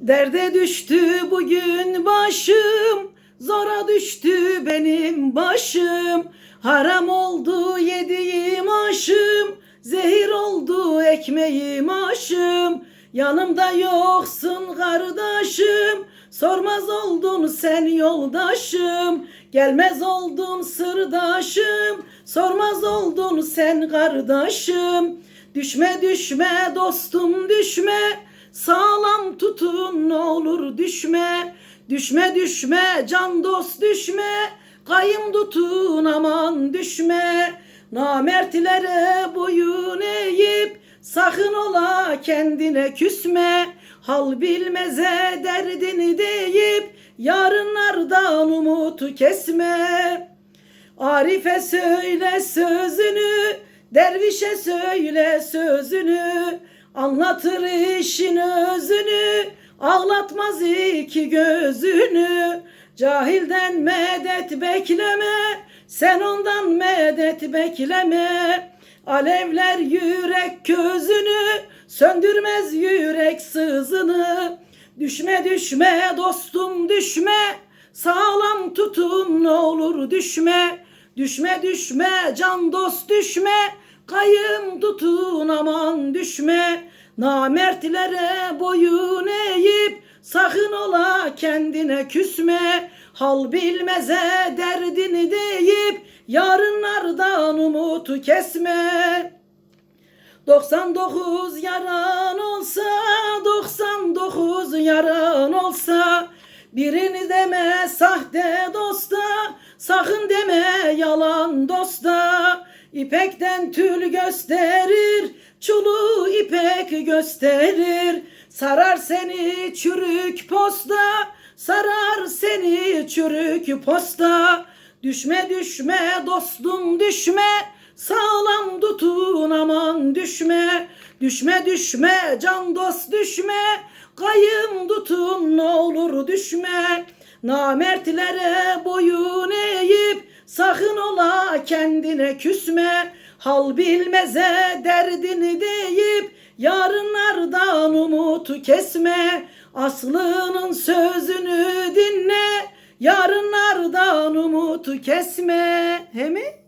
Derde düştü bugün başım, zora düştü benim başım. Haram oldu yediğim aşım, zehir oldu ekmeğim aşım. Yanımda yoksun kardeşim, sormaz oldun sen yoldaşım. Gelmez oldun sırdaşım, sormaz oldun sen kardeşim. Düşme düşme dostum düşme, sağlam tutun ne olur düşme. Düşme düşme can dost düşme, kayım tutun aman düşme. Namertlere boyun eğip sakın ola kendine küsme. Hal bilmeze derdini deyip yarınlardan umutu kesme. Arif'e söyle sözünü, dervişe söyle sözünü. Anlatır işin özünü, ağlatmaz iki gözünü. Cahilden medet bekleme, sen ondan medet bekleme. Alevler yürek közünü, söndürmez yürek sızını. Düşme düşme dostum düşme, sağlam tutun ne olur düşme. Düşme düşme can dost düşme, kayım tutun aman düşme. Namertlere boyun sakın ola kendine küsme. Hal bilmeze derdini deyip yarınlardan umutu kesme. 99 yaran olsa 99 yaran olsa birini deme sahte dosta sakın deme yalan dosta İpekten tül gösterir çulu ipek gösterir sarar seni çürük posta sarar seni çürük posta düşme düşme dostum düşme Sağlam tutun aman düşme, düşme düşme can dost düşme, kayım tutun ne olur düşme. Namertlere boyun eğip sakın ola kendine küsme. Hal bilmeze derdini deyip yarınlardan umutu kesme. Aslının sözünü dinle, yarınlardan umutu kesme. He mi?